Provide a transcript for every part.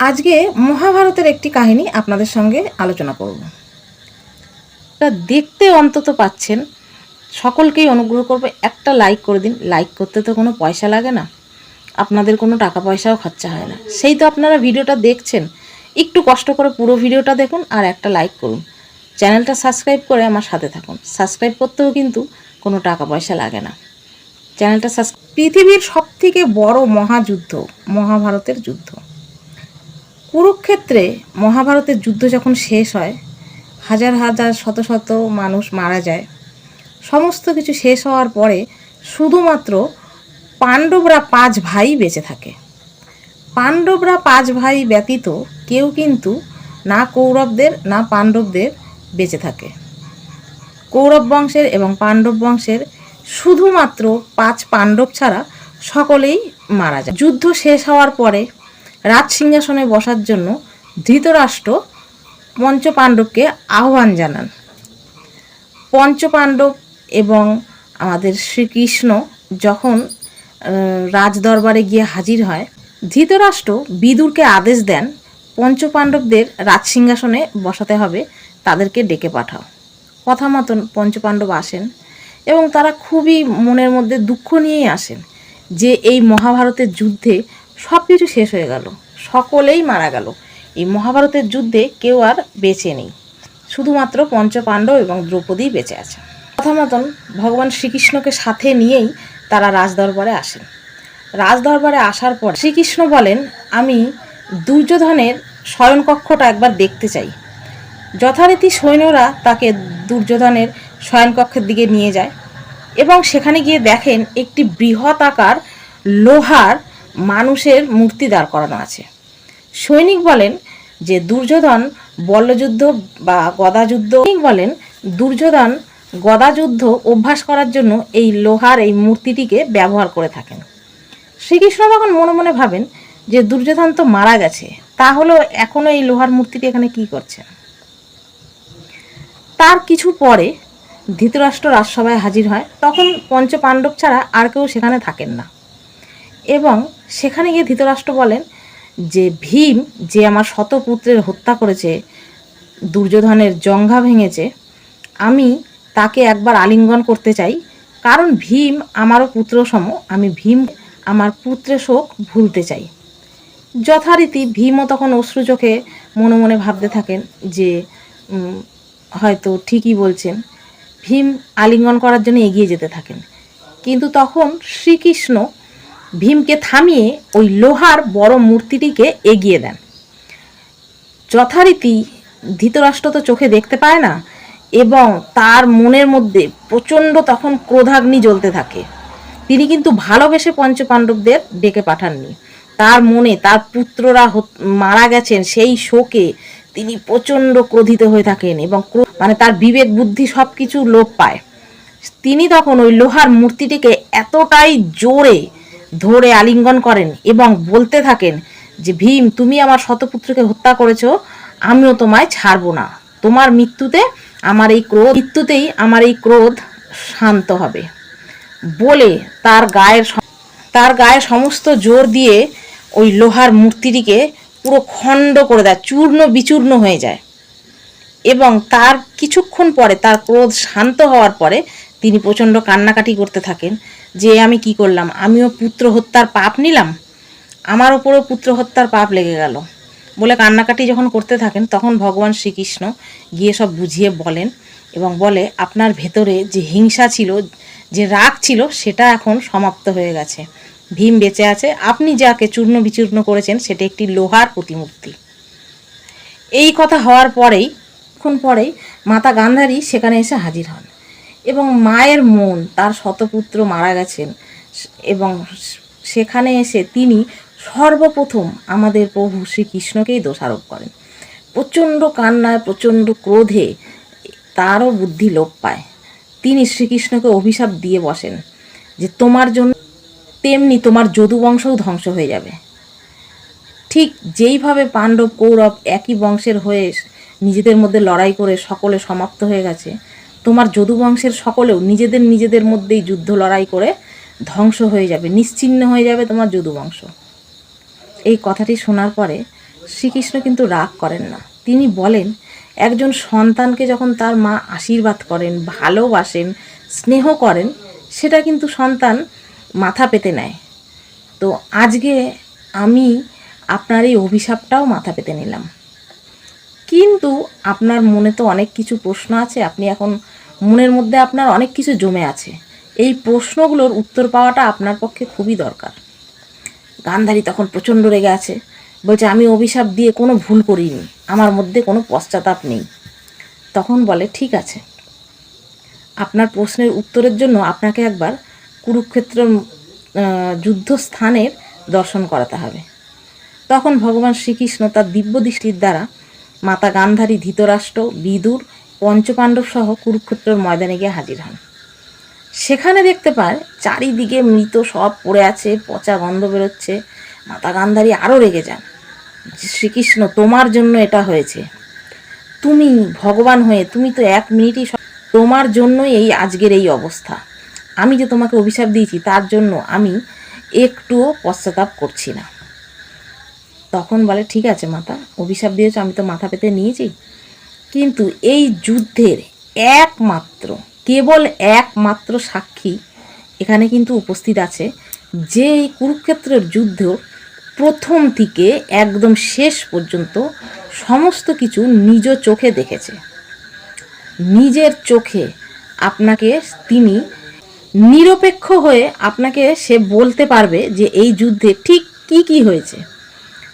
আজকে মহাভারতের একটি কাহিনী আপনাদের সঙ্গে আলোচনা করব। তা দেখতে অন্তত পাচ্ছেন সকলকেই অনুগ্রহ করবে একটা লাইক করে দিন। লাইক করতে তো কোনো পয়সা লাগে না। আপনাদের কোনো টাকা পয়সাও খরচা হয় না। সেই তো আপনারা ভিডিওটা দেখছেন। একটু কষ্ট করে পুরো ভিডিওটা দেখুন আর একটা লাইক করুন। চ্যানেলটা সাবস্ক্রাইব করে আমার সাথে থাকুন। সাবস্ক্রাইব করতেও কিন্তু কোনো টাকা পয়সা লাগে না। চ্যানেলটা সাবস্ক্রাইব পৃথিবীর সবথেকে বড় মহাযুদ্ধ মহাভারতের যুদ্ধ। কুরুক্ষেত্রে মহাভারতের যুদ্ধ যখন শেষ হয়, হাজার হাজার শত শত মানুষ মারা যায়। সমস্ত কিছু শেষ হওয়ার পরে শুধুমাত্র পাণ্ডবরা পাঁচ ভাই বেঁচে থাকে। পাণ্ডবরা পাঁচ ভাই ব্যতীত কেউ কিন্তু না কৌরবদের, না পাণ্ডবদের বেঁচে থাকে। কৌরব বংশের এবং পাণ্ডব বংশের শুধুমাত্র পাঁচ পাণ্ডব ছাড়া সকলেই মারা যায়। যুদ্ধ শেষ হওয়ার পরে রাজ সিংহাসনে বসার জন্য ধৃতরাষ্ট্র পঞ্চপাণ্ডবকে আহ্বান জানান। পঞ্চপাণ্ডব এবং আমাদের শ্রীকৃষ্ণ যখন রাজদরবারে গিয়ে হাজির হয়, ধৃতরাষ্ট্র বিদুরকে আদেশ দেন, পঞ্চপাণ্ডবদের রাজসিংহাসনে বসাতে হবে, তাদেরকে ডেকে পাঠাও। কথা মতন পঞ্চপাণ্ডব আসেন এবং তারা খুবই মনের মধ্যে দুঃখ নিয়েই আসেন যে এই মহাভারতের যুদ্ধে সব কিছু শেষ হয়ে গেল। সকলেই মারা গেল। এই মহাভারতের যুদ্ধে কেউ আর বেঁচে নেই। শুধুমাত্র পঞ্চপাণ্ডব এবং দ্রৌপদী বেঁচে আছে। কথা মতন ভগবান শ্রীকৃষ্ণকে সাথে নিয়েই তারা রাজদরবারে আসেন। রাজদরবারে আসার পর শ্রীকৃষ্ণ বলেন, আমি দুর্যোধনের শয়নকক্ষটা একবার দেখতে চাই। যথারীতি সৈন্যরা তাকে দুর্যোধনের শয়নকক্ষের দিকে নিয়ে যায় এবং সেখানে গিয়ে দেখেন একটি বৃহৎ আকার লোহার মানুষের মূর্তি দাঁড় করানো আছে। সৈনিক বলেন যে দুর্যোধন বল্লযুদ্ধ বা গদাযুদ্ধ বলেন দুর্যোধন গদাযুদ্ধ অভ্যাস করার জন্য এই লোহার এই মূর্তিটিকে ব্যবহার করে থাকেন। শ্রীকৃষ্ণ তখন মনে মনে ভাবেন যে দুর্যোধন তো মারা গেছে, তাহলে এখনও এই লোহার মূর্তিটি এখানে কি করছে? তার কিছু পরে ধৃতরাষ্ট্র রাজসভায় হাজির হয়, তখন পঞ্চ পাণ্ডব ছাড়া আর কেউ সেখানে থাকেন না। এবং সেখানে গিয়ে ধৃতরাষ্ট্র বলেন যে ভীম যে আমার শতপুত্রের হত্যা করেছে, দুর্যোধনের জঙ্ঘা ভেঙেছে, আমি তাকে একবার আলিঙ্গন করতে চাই। কারণ ভীম আমারও পুত্র সম আমি ভীম, আমার পুত্রের শোক ভুলতে চাই। যথারীতি ভীমও তখন অশ্রু চোখে মনে মনে ভাবতে থাকেন যে হয়তো ঠিকই বলছেন, ভীম আলিঙ্গন করার জন্য এগিয়ে যেতে থাকেন। কিন্তু তখন শ্রীকৃষ্ণ ভীমকে থামিয়ে ওই লোহার বড় মূর্তিটিকে এগিয়ে দেন। যথারীতি ধৃতরাষ্ট্র তো চোখে দেখতে পায় না এবং তার মনের মধ্যে প্রচণ্ড তখন ক্রোধাগ্নি জ্বলতে থাকে। তিনি কিন্তু ভালোবেসে পঞ্চপাণ্ডবদের ডেকে পাঠাননি। তার মনে তার পুত্ররা মারা গেছেন সেই শোকে তিনি প্রচণ্ড ক্রোধিত হয়ে থাকেন এবং মানে তার বিবেক বুদ্ধি সব কিছু লোপ পায়। তিনি তখন ওই লোহার মূর্তিটিকে এতটাই জোরে ধরে আলিঙ্গন করেন এবং বলতে থাকেন যে, ভীম, তুমি আমার শতপুত্রকে হত্যা করেছ, আমিও তোমায় ছাড়বো না। তোমার মৃত্যুতে আমার এই ক্রোধ, মৃত্যুতেই আমার এই ক্রোধ শান্ত হবে। বলে তার গায়ের তার গায়ে সমস্ত জোর দিয়ে ওই লোহার মূর্তিটিকে পুরো খণ্ড করে দেয়, চূর্ণ বিচূর্ণ হয়ে যায়। এবং তার কিছুক্ষণ পরে, তার ক্রোধ শান্ত হওয়ার পরে তিনি প্রচণ্ড কান্নাকাটি করতে থাকেন যে আমি কি করলাম? আমিও পুত্র হত্যার পাপ নিলাম? আমার ওপরও পুত্র হত্যার পাপ লেগে গেল। বলে কান্নাকাটি যখন করতে থাকেন, তখন ভগবান শ্রীকৃষ্ণ গিয়ে সব বুঝিয়ে বলেন এবং বলে, আপনার ভেতরে যে হিংসা ছিল, যে রাগ ছিল, সেটা এখন সমাপ্ত হয়ে গেছে। ভীম বেঁচে আছে। আপনি যাকে চূর্ণ বিচূর্ণ করেছেন, সেটা একটি লোহার প্রতিমূর্তি। এই কথা হওয়ার পরেই পরেই মাতা গান্ধারী সেখানে এসে হাজির হন। এবং মায়ের মন, তার শতপুত্র মারা গেছেন। এবং সেখানে এসে তিনি সর্বপ্রথম আমাদের প্রভু শ্রীকৃষ্ণকেই দোষারোপ করেন। প্রচণ্ড কান্নায়, প্রচণ্ড ক্রোধে তারও বুদ্ধি লোপ পায়। তিনি শ্রীকৃষ্ণকে অভিশাপ দিয়ে বসেন যে, তোমার জন্য তেমনি তোমার যদুবংশও ধ্বংস হয়ে যাবে। ঠিক যেইভাবে পাণ্ডব কৌরব একই বংশের হয়ে নিজেদের মধ্যে লড়াই করে সকলে সমাপ্ত হয়ে গেছে তোমার যদু বংশের সকলেও নিজেদের নিজেদের মধ্যেই যুদ্ধ লড়াই করে ধ্বংস হয়ে যাবে, নিশ্চিহ্ন হয়ে যাবে তোমার যদু বংশ। এই কথাটি শোনার পরে শ্রীকৃষ্ণ কিন্তু রাগ করেন না। তিনি বলেন, একজন সন্তানকে যখন তার মা আশীর্বাদ করেন, ভালোবাসেন, স্নেহ করেন, সেটা কিন্তু সন্তান মাথা পেতে নেয়। তো আজকে আমি আপনার এই অভিশাপটাও মাথা পেতে নিলাম। কিন্তু আপনার মনে তো অনেক কিছু প্রশ্ন আছে, আপনি এখন মনের মধ্যে আপনার অনেক কিছু জমে আছে। এই প্রশ্নগুলোর উত্তর পাওয়াটা আপনার পক্ষে খুবই দরকার। গান্ধারী তখন প্রচণ্ড রেগে আছে। বলছে, আমি অভিশাপ দিয়ে কোনো ভুল করিনি। আমার মধ্যে কোনো পশ্চাতাপ নেই। তখন বলে, ঠিক আছে। আপনার প্রশ্নের উত্তরের জন্য আপনাকে একবার কুরুক্ষেত্র যুদ্ধস্থানের দর্শন করাতে হবে। তখন ভগবান শ্রীকৃষ্ণ তার দিব্য দৃষ্টির দ্বারা মাতা গান্ধারী ধৃতরাষ্ট্র, বিদুর পঞ্চপাণ্ডব সহ কুরুক্ষেত্রের ময়দানে গিয়ে হাজির হন। সেখানে দেখতে পায় চারিদিকে মৃত সব পড়ে আছে, পচা গন্ধ বেরোচ্ছে, মাতা গান্ধারী আরও রেগে যান। শ্রীকৃষ্ণ, তোমার জন্য এটা হয়েছে। তুমি ভগবান হয়ে, তুমি তো এক মিনিটই তোমার জন্যই এই আজকের এই অবস্থা। আমি যে তোমাকে অভিশাপ দিয়েছি, তার জন্য আমি একটুও পশ্চাতাপ করছি না। তখন বলে, ঠিক আছে মাতা, অভিশাপ দিয়েছ, আমি তো মাথা পেতে নিয়েছি। কিন্তু এই যুদ্ধের একমাত্র, কেবল একমাত্র সাক্ষী এখানে কিন্তু উপস্থিত আছে যে এই কুরুক্ষেত্রের যুদ্ধ প্রথম থেকে একদম শেষ পর্যন্ত সমস্ত কিছু নিজ চোখে দেখেছে। নিজের চোখে আপনাকে তিনি নিরপেক্ষ হয়ে আপনাকে সে বলতে পারবে যে এই যুদ্ধে ঠিক কি কি হয়েছে।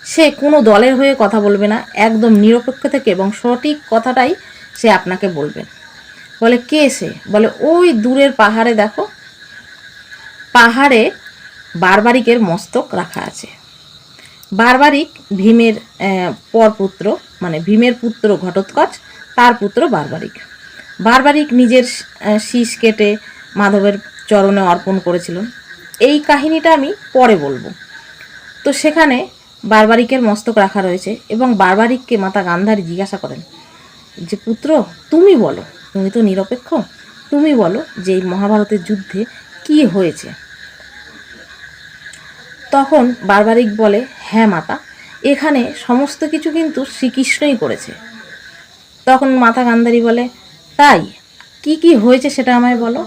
সে কোনো দলের হয়ে কথা বলবে না, একদম নিরপেক্ষ থেকে এবং সঠিক কথাটাই সে আপনাকে বলবে। বলে, কে সে? বলে, ওই দূরের পাহাড়ে দেখো, পাহাড়ে বারবারিকের মস্তক রাখা আছে। বারবারিক ভীমের পরপুত্র মানে ভীমের পুত্র ঘটোৎকচ, তার পুত্র বারবারিক। বারবারিক নিজের শীষ কেটে মাধবের চরণে অর্পণ করেছিলেন। এই কাহিনীটা আমি পরে বলব। তো সেখানে বারবারিকের মস্তক রাখা রয়েছে এবং বারবারিককে মাতা গান্ধারী জিজ্ঞাসা করেন, যে পুত্র, তুমি বলো, তুমি তো নিরপেক্ষ, তুমি বলো যে এই মহাভারতের যুদ্ধে কি হয়েছে? তখন বারবারিক বলে হ্যাঁ মাতা, এখানে সমস্ত কিছু কিন্তু শ্রীকৃষ্ণই করেছে। তখন মাতা গান্ধারী বলে, তাই? কি কি হয়েছে সেটা আমায় বলো?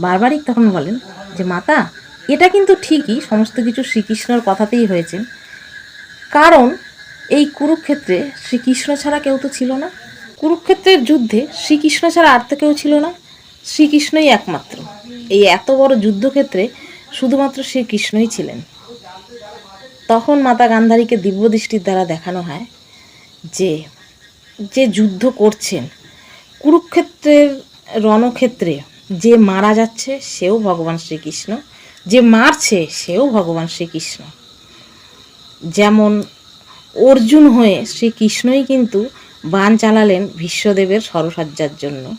বারবারিক তখন বলেন, যে মাতা, এটা কিন্তু ঠিকই, সমস্ত কিছু শ্রীকৃষ্ণর কথাতেই হয়েছে। কারণ এই কুরুক্ষেত্রে শ্রীকৃষ্ণ ছাড়া কেউ তো ছিল না। কুরুক্ষেত্রের যুদ্ধে শ্রীকৃষ্ণ ছাড়া আর তো কেউ ছিল না। শ্রীকৃষ্ণই একমাত্র। এই এত বড় যুদ্ধক্ষেত্রে শুধুমাত্র শ্রীকৃষ্ণই ছিলেন। তখন মাতা গান্ধারীকে দিব্য দৃষ্টির দ্বারা দেখানো হয় যে যে যুদ্ধ করছেন, কুরুক্ষেত্রের রণক্ষেত্রে যে মারা যাচ্ছে সেও ভগবান শ্রীকৃষ্ণ, যে মারছে সেও ভগবান শ্রীকৃষ্ণ। যেমন অর্জুন হয়ে শ্রীকৃষ্ণই কিন্তু বান চালালেন ভীষ্মদেবের সরসজ্জার জন্য।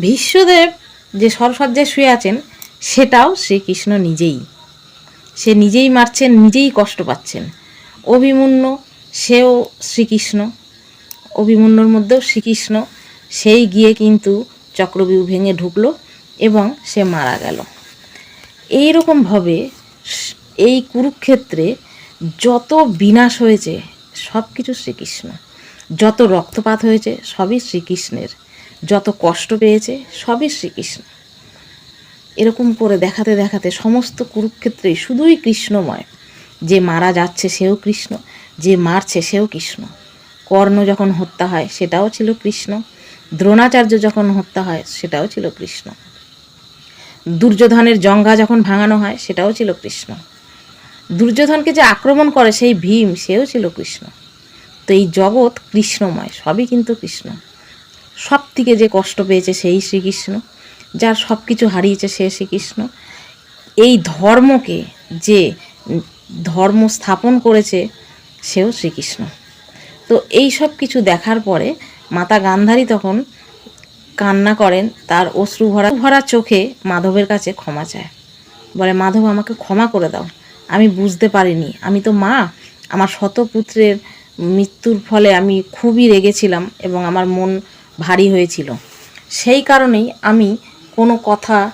ভীষ্মদেব যে সরসজ্জায় শুয়ে আছেন, সেটাও শ্রীকৃষ্ণ নিজেই। সে নিজেই মারছেন, নিজেই কষ্ট পাচ্ছেন। অভিমন্যু সেও শ্রীকৃষ্ণ। অভিমন্যুর মধ্যেও শ্রীকৃষ্ণ। সেই গিয়ে কিন্তু চক্রবিউ ভেঙে ঢুকলো এবং সে মারা গেল। এই রকমভাবে এই কুরুক্ষেত্রে যত বিনাশ হয়েছে সব কিছু শ্রীকৃষ্ণ। যত রক্তপাত হয়েছে, সবই শ্রীকৃষ্ণের। যত কষ্ট পেয়েছে, সবই শ্রীকৃষ্ণ। এরকম করে দেখাতে দেখাতে সমস্ত কুরুক্ষেত্রে শুধুই কৃষ্ণময়। যে মারা যাচ্ছে সেও কৃষ্ণ, যে মারছে সেও কৃষ্ণ। কর্ণ যখন হত্যা হয়, সেটাও ছিল কৃষ্ণ। দ্রোণাচার্য যখন হত্যা হয়, সেটাও ছিল কৃষ্ণ। দুর্যোধনের জঙ্গা যখন ভাঙানো হয়, সেটাও ছিল কৃষ্ণ। দুর্যোধনকে যে আক্রমণ করে সেই ভীম, সেও ছিল কৃষ্ণ। তো এই জগৎ কৃষ্ণময়, সবই কিন্তু কৃষ্ণ। সব থেকে যে কষ্ট পেয়েছে সেই শ্রীকৃষ্ণ, যার সব কিছু হারিয়েছে সে শ্রীকৃষ্ণ। এই ধর্মকে যে ধর্ম স্থাপন করেছে, সেও শ্রীকৃষ্ণ। তো এই সব কিছু দেখার পরে মাতা গান্ধারী তখন কান্না করেন, তার অশ্রু ভরা ভরা চোখে মাধবের কাছে ক্ষমা চায়। বলে, মাধব, আমাকে ক্ষমা করে দাও। আমি বুঝতে পারিনি। আমি তো মা। আমার শতপুত্রের মৃত্যুর ফলে আমি খুবই রেগেছিলাম এবং আমার মন ভারী হয়েছিল। সেই কারণেই আমি কোনো কথা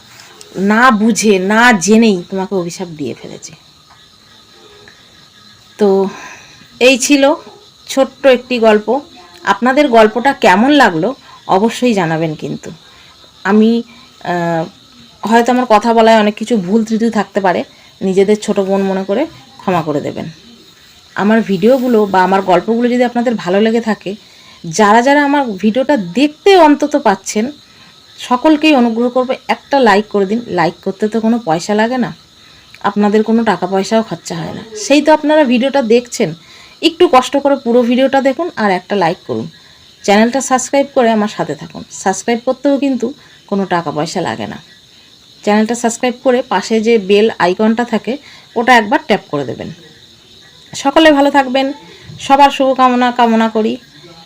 না বুঝে, না জেনেই তোমাকে অভিশাপ দিয়ে ফেলেছি। তো এই ছিল ছোট্ট একটি গল্প। আপনাদের গল্পটা কেমন লাগল অবশ্যই জানাবেন কিন্তু। আমি হয়তো আমার কথা বলায় অনেক কিছু ভুল ত্রুটি থাকতে পারে। নিজেদের ছোট বোন মনে করে ক্ষমা করে দেবেন। আমার ভিডিওগুলো বা আমার গল্পগুলো যদি আপনাদের ভালো লেগে থাকে, যারা যারা আমার ভিডিওটা দেখতে অন্তত পাচ্ছেন, সকলকেই অনুগ্রহ করবে একটা লাইক করে দিন। লাইক করতে তো কোনো পয়সা লাগে না। আপনাদের কোনো টাকা পয়সাও খরচা হয় না। সেই তো আপনারা ভিডিওটা দেখছেন। একটু কষ্ট করে পুরো ভিডিওটা দেখুন আর একটা লাইক করুন। চ্যানেলটা সাবস্ক্রাইব করে আমার সাথে থাকুন। সাবস্ক্রাইব করতেও কিন্তু কোনো টাকা পয়সা লাগে না। চ্যানেলটা সাবস্ক্রাইব করে পাশে যে বেল আইকনটা থাকে, ওটা একবার ট্যাপ করে দেবেন। সকলে ভালো থাকবেন, সবার শুভকামনা কামনা করি।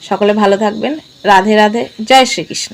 সকলে ভালো থাকবেন। রাধে রাধে, জয় শ্রীকৃষ্ণ।